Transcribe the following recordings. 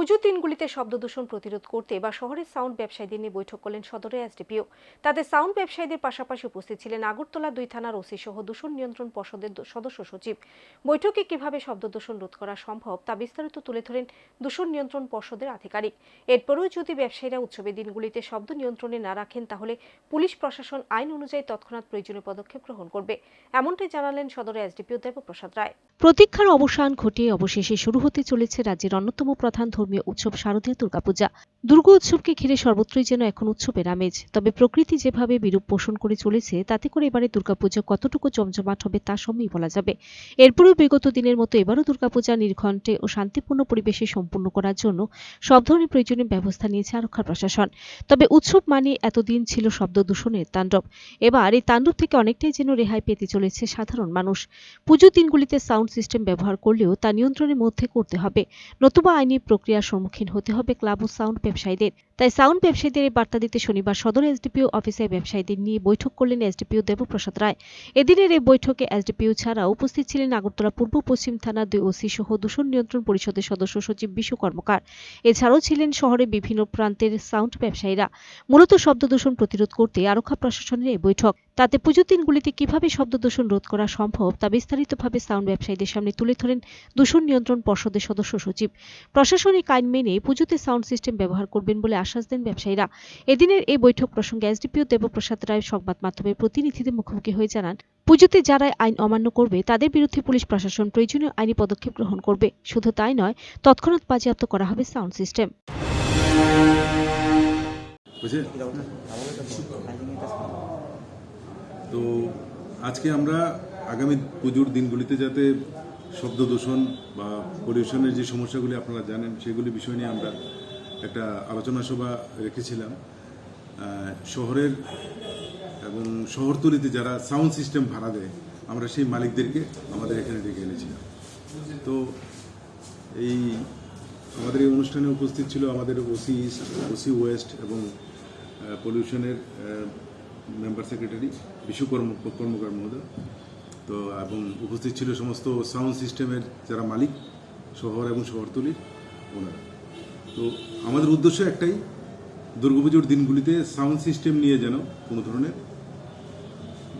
পুজোর দিনগুলিতে শব্দ দূষণ প্রতিরোধ করতে বা শহরের সাউন্ড ব্যবসায়ীদের নিয়ে বৈঠক করলেন সদরের এসডিপিও। তাদের সাউন্ড ব্যবসায়ীদের পাশাপাশি উপস্থিত ছিলেন আগরতলা দুই থানার ওসি সহ দূষণ নিয়ন্ত্রণ পর্ষদের সদস্য সচিব। বৈঠকে কীভাবে শব্দ দূষণ রোধ করা সম্ভব তা বিস্তারিত তুলে ধরেন দূষণ নিয়ন্ত্রণ পর্ষদের আধিকারিক। এরপরেও যদি ব্যবসায়ীরা উৎসবের দিনগুলিতে শব্দ নিয়ন্ত্রণে না রাখেন, তাহলে পুলিশ প্রশাসন আইন অনুযায়ী তৎক্ষণাৎ প্রয়োজনীয় পদক্ষেপ গ্রহণ করবে, এমনটাই জানালেন সদরের এসডিপিও দেবপ্রসাদ রায়। প্রতীক্ষার অবসান ঘটিয়ে অবশেষে শুরু হতে চলেছে রাজ্যের অন্যতম প্রধান ধর্মীয় উৎসব শারদীয় দুর্গাপূজা। দুর্গা উৎসবকে ঘিরে সর্বত্রই যেন এখন উৎসবের আমেজ। তবে প্রকৃতি যেভাবে বিরূপ পোষণ করে চলেছে, তাতে করে এবারে দুর্গাপূজা কতটুকু জমজমাট হবে তা সময়ই বলা যাবে। এরপরেও বিগত দিনের মতো এবারও দুর্গাপূজা নির্ঘণ্টে ও শান্তিপূর্ণ পরিবেশে সম্পূর্ণ করার জন্য সব ধরনের প্রয়োজনীয় ব্যবস্থা নিয়েছে আরক্ষা প্রশাসন। তবে উৎসব মানে এতদিন ছিল শব্দ দূষণের তাণ্ডব। এবার এই তাণ্ডব থেকে অনেকটাই যেন রেহাই পেতে চলেছে সাধারণ মানুষ। পুজোর দিনগুলিতে সাউন্ড সিস্টেম ব্যবহার করলেও তা নিয়ন্ত্রণের মধ্যে করতে হবে। নতুবা আইনি প্রক্রিয়ার সম্মুখীন হতে হবে ক্লাব ও সাউন্ড ব্যবসায়ীদের। তাই সাউন্ড ব্যবসায়ীদের এই বার্তা দিতে শনিবার সদর এসডিপিও অফিসে ব্যবসায়ীদের নিয়ে বৈঠক করলেন এসডিপিও দেবপ্রসাদ রায়। এদিনের এই বৈঠকে এসডিপিও ছাড়া উপস্থিত ছিলেন আগরতলা পূর্ব পশ্চিম থানার দুই ওসি সহ দূষণ নিয়ন্ত্রণ পরিষদের সদস্য সচিব বিশু কর্মকার। এছাড়াও ছিলেন শহরের বিভিন্ন প্রান্তের সাউন্ড ব্যবসায়ীরা। মূলত শব্দ দূষণ প্রতিরোধ করতে আরক্ষা প্রশাসনের এই বৈঠক। তাতে পুজোর দিনগুলিতে কীভাবে শব্দ দূষণ রোধ করা সম্ভব তা বিস্তারিতভাবে সাউন্ড ব্যবসায়ীদের সামনে তুলে ধরেন দূষণ নিয়ন্ত্রণ পর্ষদের সদস্য সচিব। প্রশাসনিক আইন মেনে পুজোতে সাউন্ড সিস্টেম ব্যবহার করবেন বলে আশ্বাস দেন ব্যবসায়ীরা। এদিনের এই বৈঠক প্রসঙ্গে এসডিপিও দেবপ্রসাদ রায় সংবাদ মাধ্যমের প্রতিনিধিদের মুখোমুখি হয়ে জানান, পুজোতে যারা আইন অমান্য করবে, তাদের বিরুদ্ধে পুলিশ প্রশাসন প্রয়োজনীয় আইনি পদক্ষেপ গ্রহণ করবে। শুধু তাই নয়, তৎক্ষণাৎ বাজেয়াপ্ত করা হবে সাউন্ড সিস্টেম। তো আজকে আমরা আগামী পুজোর দিনগুলিতে যাতে শব্দ দূষণ বা পলিউশনের যে সমস্যাগুলি আপনারা জানেন, সেগুলি বিষয় নিয়ে আমরা একটা আলোচনা সভা রেখেছিলাম। শহরের এবং শহরতলিতে যারা সাউন্ড সিস্টেম ভাড়া দেয়, আমরা সেই মালিকদেরকে আমাদের এখানে ডেকে এনেছিলাম। তো এই আমাদের এই অনুষ্ঠানে উপস্থিত ছিল আমাদের ওসি ইস্ট, ওসি ওয়েস্ট এবং পলিউশনের মেম্বার সেক্রেটারি, বিশু কর্ম, কর্মকার মহোদয়। তো, এবং উপস্থিত ছিল সমস্ত সাউন্ড সিস্টেমের যারা মালিক, শহর এবং শহরতলির ওনারা। তো, আমাদের উদ্দেশ্য একটাই, দুর্গাপুজোর দিনগুলিতে সাউন্ড সিস্টেম নিয়ে যেন কোনো ধরনের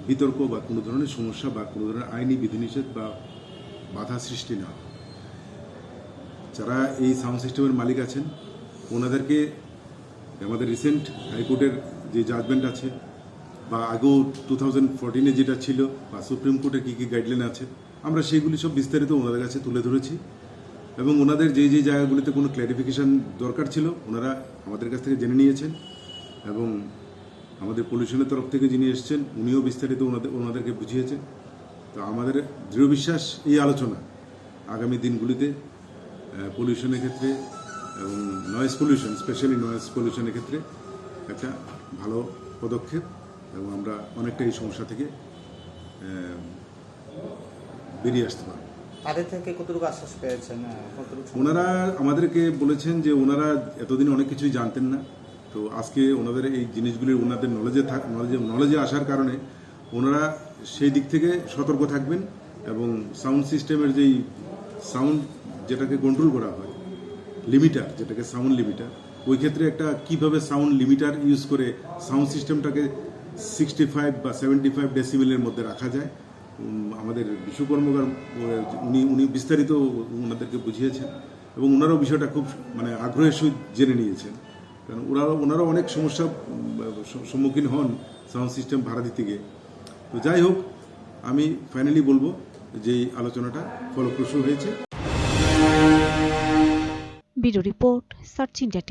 বিতর্ক বা কোনো ধরনের সমস্যা বা কোনো ধরনের আইনি বিধিনিষেধ বা বাধা সৃষ্টি না যারা এই সাউন্ড সিস্টেমের মালিক আছেন, ওনাদেরকে আমাদের রিসেন্ট হাইকোর্টের যে জাজমেন্ট আছে বা আগেও টু থাউজেন্ড ফোরটিনে যেটা ছিল, বা সুপ্রিম কোর্টের কী কী গাইডলাইন আছে, আমরা সেইগুলি সব বিস্তারিত ওনাদের কাছে তুলে ধরেছি। এবং ওনাদের যে যে জায়গাগুলিতে কোনো ক্ল্যারিফিকেশন দরকার ছিল, ওনারা আমাদের কাছ থেকে জেনে নিয়েছেন। এবং আমাদের পলিউশনের তরফ থেকে যিনি এসেছেন, উনিও বিস্তারিত ওনাদের, ওনাদেরকে বুঝিয়েছেন। তো আমাদের দৃঢ় বিশ্বাস এই আলোচনা আগামী দিনগুলিতে পলিউশনের ক্ষেত্রে এবং নয়েজ পলিউশন স্পেশালি নয়েজ পলিউশনের ক্ষেত্রে একটা ভালো পদক্ষেপ। এবং আমরা অনেকটা এই সমস্যা থেকে বেরিয়ে আসতে পারব। তাদের থেকে কতটুকু আশ্বাস পেয়েছেন? সম- ওনারা আমাদেরকে বলেছেন যে ওনারা এতদিন অনেক কিছুই জানতেন না। তো আজকে ওনাদের এই জিনিসগুলির ওনাদের নলেজে থাক নলেজে নলেজে আসার কারণে ওনারা সেই দিক থেকে সতর্ক থাকবেন এবং সাউন্ড সিস্টেমের যেই সাউন্ড যেটাকে কন্ট্রোল করা হয় লিমিটার যেটাকে সাউন্ড লিমিটার ওই ক্ষেত্রে একটা কীভাবে সাউন্ড লিমিটার ইউজ করে সাউন্ড সিস্টেমটাকে সিক্সটি ফাইভ বা সেভেন্টি ফাইভ ডেসিবেলের মধ্যে রাখা যায়। আমাদের বিশ্ব কর্মকার, উনি উনি বিস্তারিত ওনাদেরকে বুঝিয়েছেন এবং ওনারাও বিষয়টা খুব মানে আগ্রহের সহিত জেনে নিয়েছেন। কারণ ওরা ওনারা অনেক সমস্যা সম্মুখীন হন সাউন্ড সিস্টেম ভাড়া দিতে গিয়ে। তো যাই হোক, আমি ফাইনালি বলব যে এই আলোচনাটা ফলপ্রসূ হয়েছে। Bureau report, search India